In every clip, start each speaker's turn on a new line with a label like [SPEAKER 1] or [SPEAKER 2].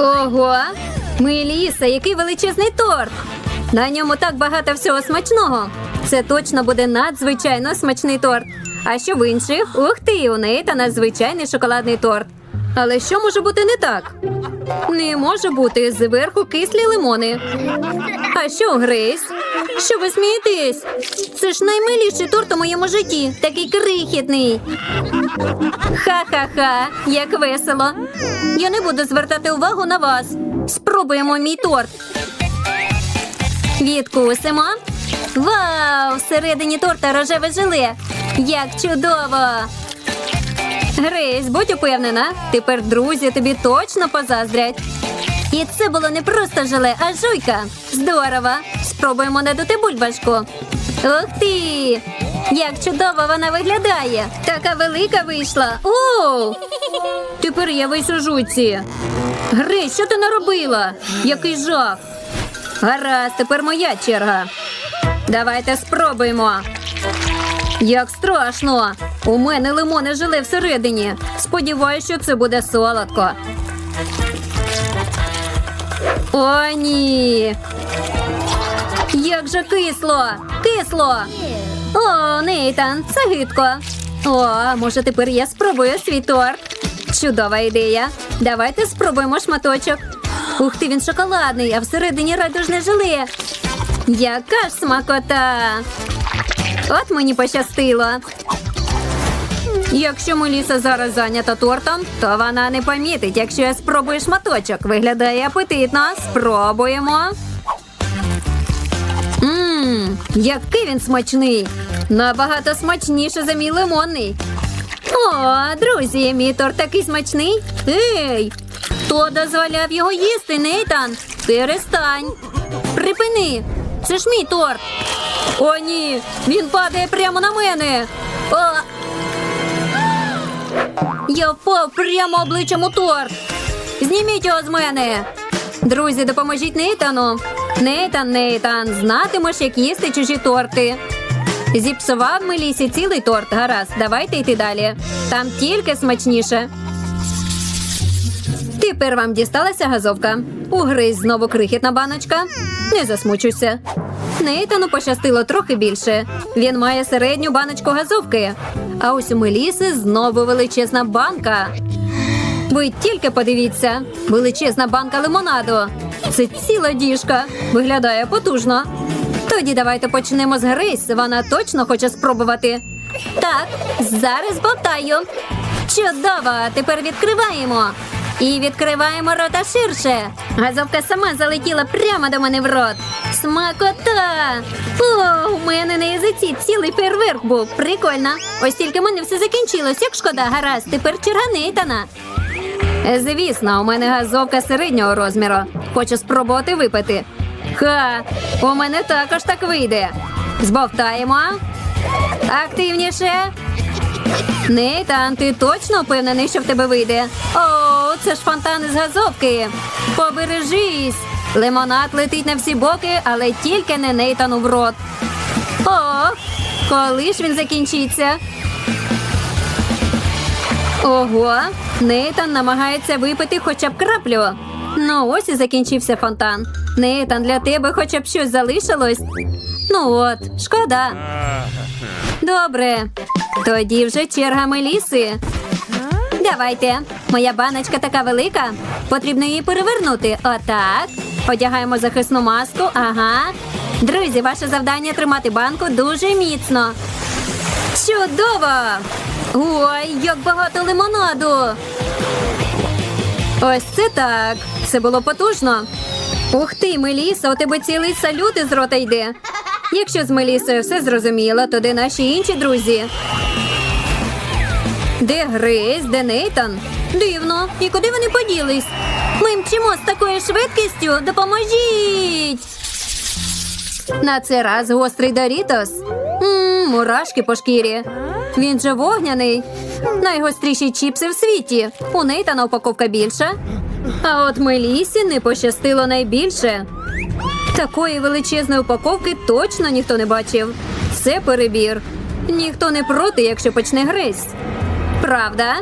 [SPEAKER 1] Ого! Меліса, який величезний торт! На ньому так багато всього смачного. Це точно буде надзвичайно смачний торт. А що в інших? Ух ти, у неї та надзвичайний шоколадний торт. Але що може бути не так? Не може бути зверху кислі лимони. А що Грейс? Що ви смієтесь? Це ж наймиліший торт у моєму житті, такий крихітний. Ха-ха-ха, як весело. Я не буду звертати увагу на вас. Спробуємо мій торт. Відкусимо. Вау! Всередині торта рожеве желе. Як чудово! Грейс, будь упевнена, тепер друзі тобі точно позаздрять. І це було не просто желе, а жуйка. Здорово! Спробуємо надути бульбашку. Ух ти! Як чудово вона виглядає! Така велика вийшла. Оу! Тепер я весь у жуйці. Грейс, що ти наробила? Який жах! Гаразд, тепер моя черга. Давайте спробуємо. Як страшно! У мене лимоне желе всередині. Сподіваюсь, що це буде солодко. О, ні. Як же кисло! Кисло! О, Нейтан, це гидко. О, може тепер я спробую свій торт. Чудова ідея. Давайте спробуємо шматочок. Ух ти, він шоколадний, а всередині радужне желе. Яка ж смакота! От мені пощастило. Якщо Меліса зараз зайнята тортом, то вона не помітить, якщо я спробую шматочок. Виглядає апетитно. Спробуємо. Ммм, який він смачний! Набагато смачніше за мій лимонний. О, друзі, мій торт такий смачний. Ей! Хто дозволяв його їсти, Нейтан? Перестань. Припини. Це ж мій торт. О, ні! Він падає прямо на мене. О! Я впав прямо обличчям у торт. Зніміть його з мене. Друзі, допоможіть Нейтану. Нейтан, Нейтан, знатимеш, як їсти чужі торти. Зіпсував Мелісі цілий торт. Гаразд, давайте йти далі. Там тільки смачніше. Тепер вам дісталася газовка. У Грейс знову крихітна баночка. Не засмучуйся. Нейтану пощастило трохи більше. Він має середню баночку газовки. А ось у Меліси знову величезна банка. Ви тільки подивіться, величезна банка лимонаду. Це ціла діжка. Виглядає потужно. Тоді давайте почнемо з Грейс. Вона точно хоче спробувати. Так, зараз бовтаю. Чудово! Тепер відкриваємо. І відкриваємо рота ширше. Газовка сама залетіла прямо до мене в рот. Смакота! О, у мене на язиці цілий фейерверк був. Прикольно. Ось тільки в мене все закінчилось. Як шкода, гаразд, тепер черга Нейтана. Звісно, у мене газовка середнього розміру. Хочу спробувати випити. Ха, у мене також так вийде. Збовтаємо. Активніше. Нейтан, ти точно впевнений, що в тебе вийде? О, це ж фонтан із газовки. Побережись. Лимонад летить на всі боки, але тільки не Нейтану в рот. О, коли ж він закінчиться? Ого, Нейтан намагається випити хоча б краплю. Ну, ось і закінчився фонтан. Нейтан, для тебе хоча б щось залишилось. Ну от, шкода. Добре. Тоді вже черга Меліси. Давайте. Моя баночка така велика. Потрібно її перевернути. Отак. Одягаємо захисну маску. Ага. Друзі, ваше завдання тримати банку дуже міцно. Чудово! Ой, як багато лимонаду. Ось це так. Це було потужно. Ух ти, Меліса, у тебе цілий салют із рота йде. Якщо з Мелісою все зрозуміло, то де наші інші друзі? Де Грейс, де Нейтан? Дивно, і куди вони поділись? Ми мчимо з такою швидкістю. Допоможіть! На цей раз гострий Дорітос. Мм, мурашки по шкірі. Він же вогняний. Найгостріші чіпси в світі. У Нейтана упаковка більша. А от Мелісі не пощастило найбільше. Такої величезної упаковки точно ніхто не бачив. Це перебір. Ніхто не проти, якщо почне гризь. Правда?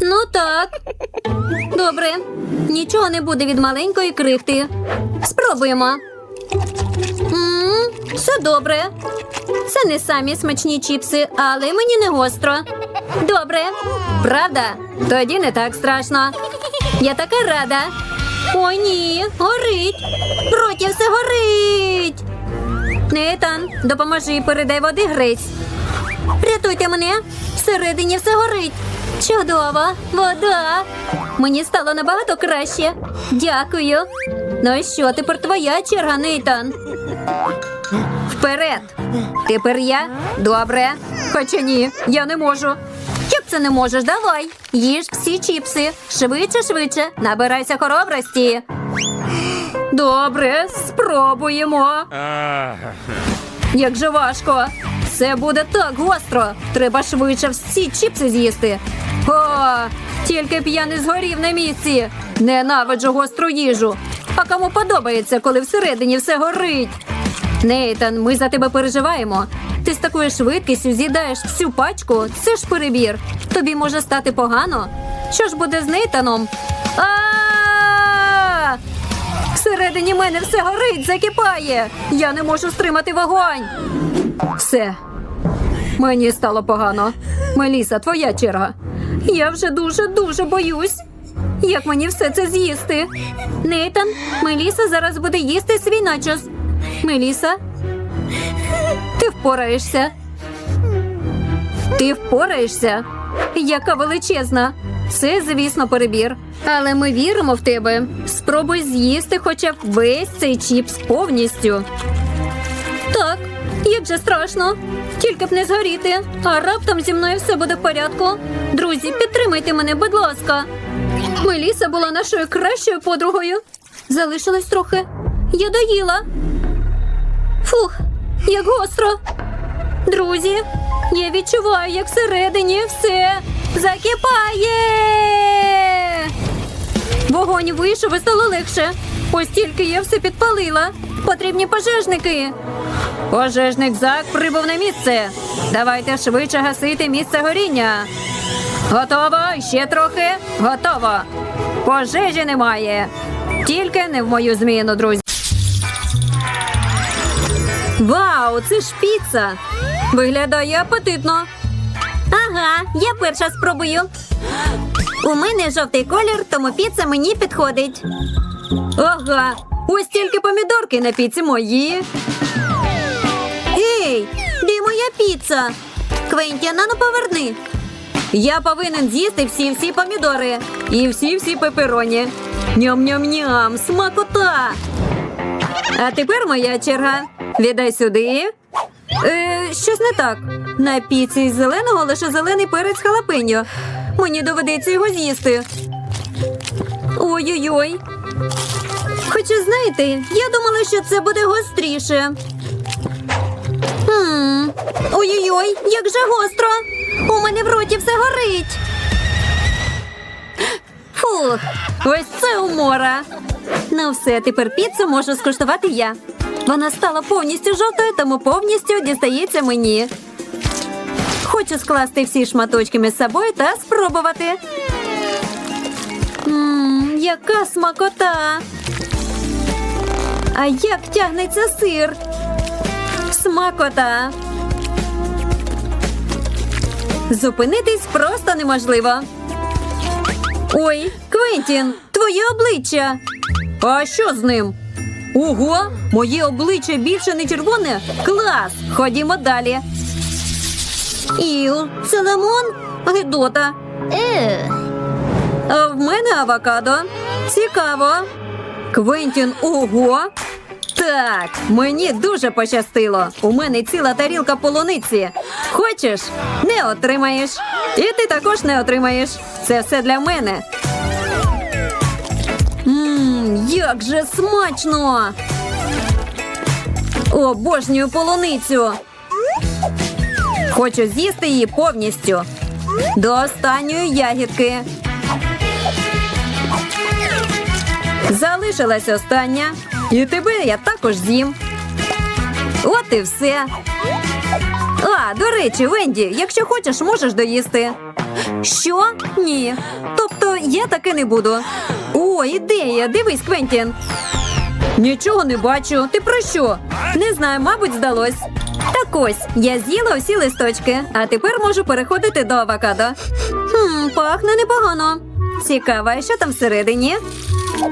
[SPEAKER 1] Ну так. Добре. Нічого не буде від маленької крихти. Спробуємо. м все добре. Це не самі смачні чіпси, але мені не гостро. Добре. Правда? Тоді не так страшно. Я така рада. О, ні, горить. Проті все горить. Нейтан, допоможи, передай води грець. Рятуйте мене. Всередині все горить. Чудово, вода. Мені стало набагато краще. Дякую. Ну і що, тепер твоя черга, Нейтан. Вперед. Тепер я? Добре. Хоча ні, я не можу. Як це не можеш? Давай. Їж всі чіпси. Швидше, швидше. Набирайся хоробрості. Добре, спробуємо. Як же важко. Це буде так гостро. Треба швидше всі чіпси з'їсти. О, тільки б я не згорів на місці. Ненавиджу гостру їжу. А кому подобається, коли всередині все горить? Нейтан, ми за тебе переживаємо. Ти з такою швидкістю з'їдаєш всю пачку. Це ж перебір. Тобі може стати погано. Що ж буде з Нейтаном? Всередині мене все горить, закипає. Я не можу стримати вогонь. Все. Мені стало погано. Меліса, твоя черга. Я вже дуже дуже боюсь. Як мені все це з'їсти? Нейтан, Меліса зараз буде їсти свій начос. Меліса, ти впораєшся. Ти впораєшся? Яка величезна. Це, звісно, перебір. Але ми віримо в тебе. Спробуй з'їсти хоча б весь цей чіпс повністю. Як же страшно. Тільки б не згоріти. А раптом зі мною все буде в порядку. Друзі, підтримайте мене, будь ласка. Меліса була нашою кращою подругою. Залишилось трохи. Я доїла. Фух, як гостро. Друзі, я відчуваю, як всередині все закипає. Вогонь вийшов і стало легше. Ось тільки я все підпалила. Потрібні пожежники. Пожежник Зак прибув на місце. Давайте швидше гасити місце горіння. Готово, ще трохи. Готово. Пожежі немає. Тільки не в мою зміну, друзі. Вау, це ж піца. Виглядає апетитно. Ага, я перша спробую. У мене жовтий колір, тому піца мені підходить. Ага, ось тільки помідорки на піці мої. Ей, де моя піца? Квентіна, ну поверни. Я повинен з'їсти всі-всі помідори і всі-всі пепероні. Ням-ням-ням, смакота. А тепер моя черга. Віддай сюди. Е, щось не так. На піці із зеленого лише зелений перець халапеньо. Мені доведеться його з'їсти. Ой-ой-ой. Хоча, знаєте, я думала, що це буде гостріше. Ой-ой-ой, як же гостро! У мене в роті все горить. Фух, ось це умора. Ну все, тепер піцу можу скуштувати я. Вона стала повністю жовтою, тому повністю дістається мені. Хочу скласти всі шматочки між собою та спробувати. Ммм, яка смакота! А як тягнеться сир? Смакота. Зупинитись просто неможливо. Ой, Квентін, твоє обличчя. А що з ним? Ого, моє обличчя більше не червоне. Клас! Ходімо далі. Іу, це лимон? Гидота. А в мене авокадо. Цікаво. Квентін, ого. Так, мені дуже пощастило. У мене ціла тарілка полуниці. Хочеш? Не отримаєш. І ти також не отримаєш. Це все для мене. Ммм, як же смачно! Обожнюю полуницю. Хочу з'їсти її повністю. До останньої ягідки. Залишилась остання. І тебе я також з'їм. От і все. А, до речі, Венді, якщо хочеш, можеш доїсти. Що? Ні. Тобто я таки не буду. О, ідея! Дивись, Квентін. Нічого не бачу. Ти про що? Не знаю, мабуть, здалось. Так ось, я з'їла усі листочки, а тепер можу переходити до авокадо. Хм, пахне непогано. Цікаво, що там всередині?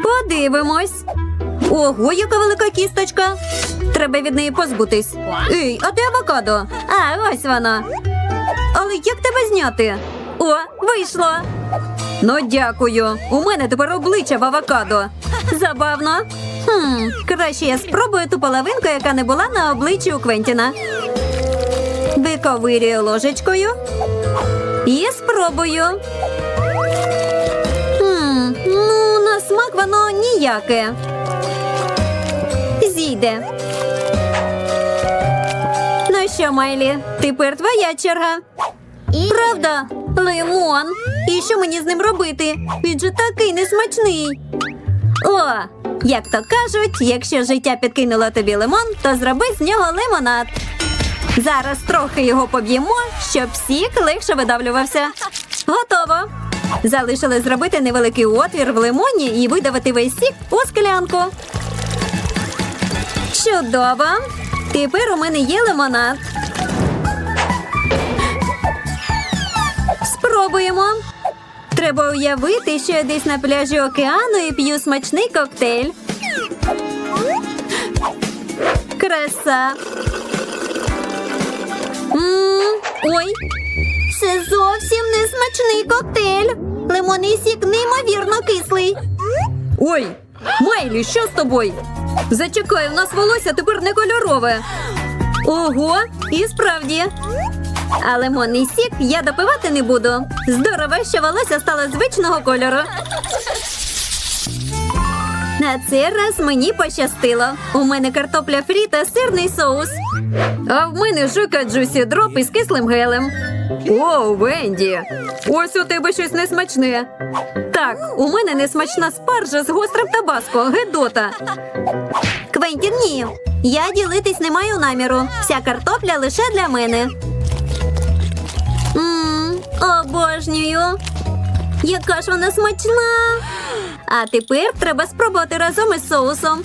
[SPEAKER 1] Подивимось. Ого, яка велика кісточка. Треба від неї позбутись. Ей, а де авокадо? А, ось вона. Але як тебе зняти? О, вийшло. Ну, дякую. У мене тепер обличчя в авокадо. Забавно. Хм, краще я спробую ту половинку, яка не була на обличчі у Квентіна. Виковирюю ложечкою і спробую. Смак воно ніяке. Зійде. Ну що, Майлі, тепер твоя черга. Правда? Лимон. І що мені з ним робити? Він же такий несмачний. О, як то кажуть, якщо життя підкинуло тобі лимон, то зроби з нього лимонад. Зараз трохи його поб'ємо, щоб сік легше видавлювався. Готово. Залишили зробити невеликий отвір в лимоні і видавити весь сік у склянку. Чудово! Тепер у мене є лимонад. Спробуємо. Треба уявити, що я десь на пляжі океану і п'ю смачний коктейль. Краса. м ой, це зовсім не смачний коктейль. Лимонний сік неймовірно кислий. Ой, Майлі, що з тобою? Зачекай, у нас волосся тепер не кольорове. Ого, і справді. А лимонний сік я допивати не буду. Здорово, що волосся стало звичного кольору. На цей раз мені пощастило. У мене картопля фрі та сирний соус. А в мене жука джусі дроп із кислим гелем. О, Венді! Ось у тебе щось несмачне. Так, у мене несмачна спаржа з гострим табаско, гедота. Квентін, ні. Я ділитись не маю наміру. Вся картопля лише для мене. Мм, обожнюю. Яка ж вона смачна. А тепер треба спробувати разом із соусом.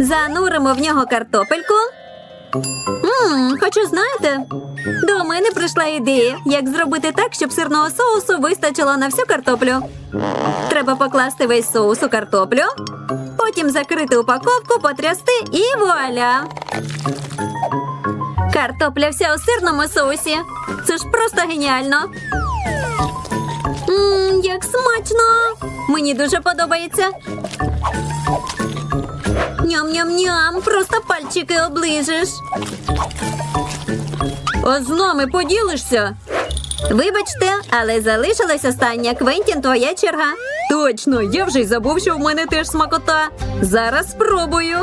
[SPEAKER 1] Зануримо в нього картопельку. Мм, хочу знаєте, до мене прийшла ідея, як зробити так, щоб сирного соусу вистачило на всю картоплю. Треба покласти весь соус у картоплю, потім закрити упаковку, потрясти і вуаля. Картопля вся у сирному соусі. Це ж просто геніально. Мм, як смачно! Мені дуже подобається. Ням-ням-ням, просто пальчики оближеш. А з нами поділишся? Вибачте, але залишилась остання. Квентін, твоя черга. Точно, я вже й забув, що в мене теж смакота. Зараз спробую.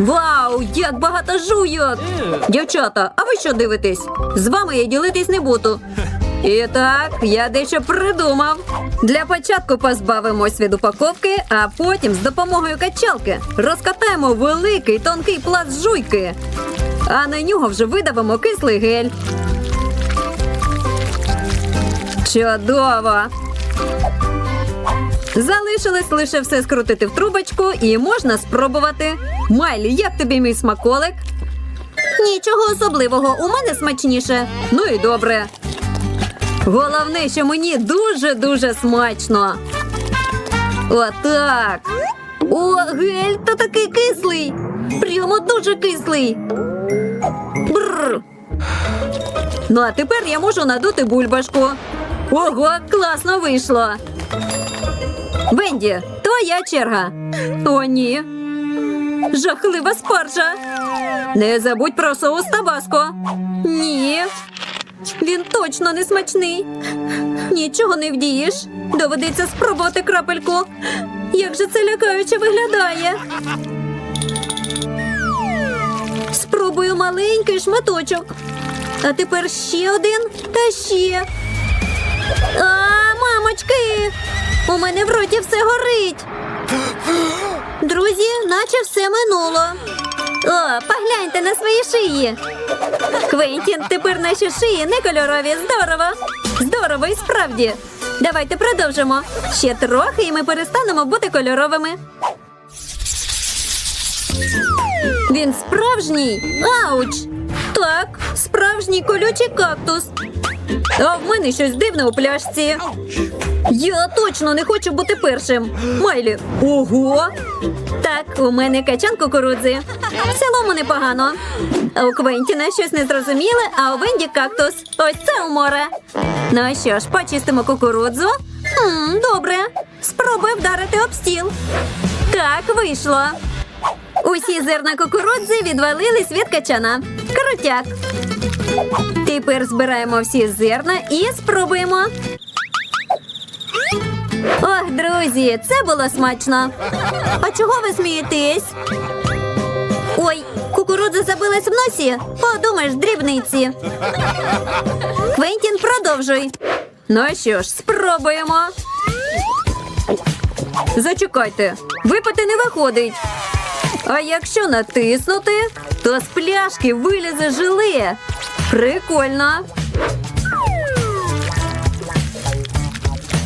[SPEAKER 1] Вау, як багато жуйок! Дівчата, а ви що дивитесь? З вами я ділитись не буду. І так, я дещо придумав. Для початку позбавимось від упаковки, а потім з допомогою качалки розкатаємо великий тонкий пласт жуйки. А на нього вже видавимо кислий гель. Чудово! Залишилось лише все скрутити в трубочку і можна спробувати. Майлі, як тобі мій смаколик? Нічого особливого, у мене смачніше. Ну і добре. Головне, що мені дуже-дуже смачно. Отак. О, гель, та такий кислий. Прямо дуже кислий. Бррр. Ну, а тепер я можу надути бульбашку. Ого, класно вийшло. Бенді, твоя черга. О, ні. Жахлива спаржа. Не забудь про соус табаско. Ні. Він точно не смачний. Нічого не вдієш. Доведеться спробувати крапельку. Як же це лякаюче виглядає. Спробую маленький шматочок. А тепер ще один та ще. А, мамочки! У мене в роті все горить. Друзі, наче все минуло. О, погляньте на свої шиї. Квентін, тепер наші шиї не кольорові. Здорово! Здорово і справді. Давайте продовжимо. Ще трохи, і ми перестанемо бути кольоровими. Він справжній. Ауч! Так, справжній колючий кактус. А в мене щось дивне у пляшці. Я точно не хочу бути першим. Майлі. Ого! Так, у мене качан кукурудзи. В цілому непогано. А у Квентіна щось незрозуміле, а у Венді кактус. Ось це умора. Ну що ж, почистимо кукурудзу. Хм, добре. Спробуй вдарити об стіл. Так, вийшло. Усі зерна кукурудзи відвалились від качана. Крутяк. Тепер збираємо всі зерна і спробуємо. Ох, друзі, це було смачно. А чого ви смієтесь? Ой, кукурудза забилась в носі. Подумаєш, дрібниці. Квентін, продовжуй. Ну що ж, спробуємо. Зачекайте, випити не виходить. А якщо натиснути, то з пляшки вилізе желе. Прикольно.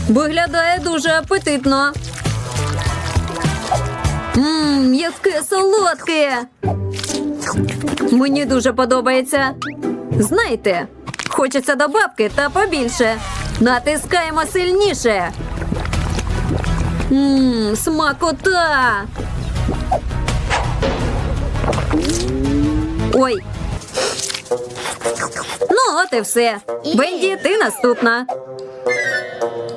[SPEAKER 1] Виглядає дуже апетитно. Ммм, яке солодке. Мені дуже подобається. Знаєте, хочеться добавки та побільше. Натискаємо сильніше. Ммм, смакота. Ой. Ну, от і все. Бенді, ти наступна.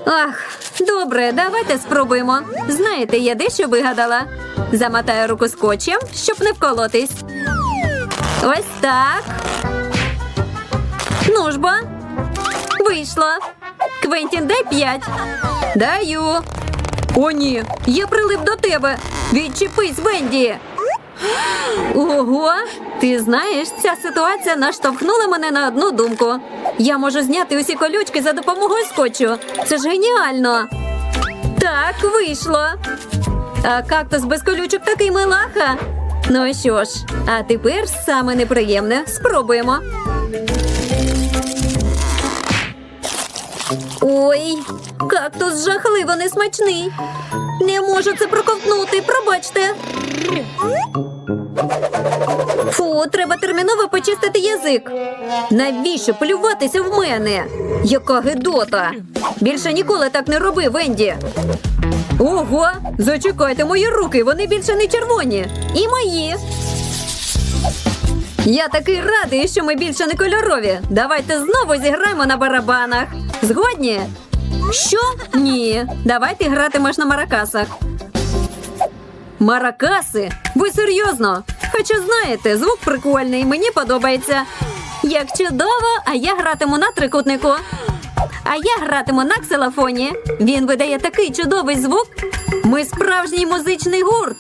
[SPEAKER 1] Ах, добре, давайте спробуємо. Знаєте, я дещо вигадала. Замотаю руку скотчем, щоб не вколотись. Ось так. Ну ж бо. Вийшло. Квентін, дай п'ять. Даю. О, ні, я прилип до тебе. Відчепись, Венді. Ого, ти знаєш, ця ситуація наштовхнула мене на одну думку. Я можу зняти усі колючки за допомогою скотчу. Це ж геніально. Так, вийшло. А кактус без колючок такий милаха. Ну що ж, а тепер саме неприємне. Спробуємо. Ой, кактус жахливо несмачний. Не можу це проковтнути, пробачте. Фу, треба терміново почистити язик. Навіщо плюватися в мене? Яка гидота! Більше ніколи так не роби, Венді. Ого, зачекайте мої руки, вони більше не червоні. І мої. Я такий радий, що ми більше не кольорові. Давайте знову зіграємо на барабанах. Згодні? Що? Ні. Давайте гратимеш на маракасах. Маракаси? Ви серйозно? Хоча знаєте, звук прикольний, мені подобається. Як чудово, а я гратиму на трикутнику. А я гратиму на ксилофоні. Він видає такий чудовий звук. Ми справжній музичний гурт.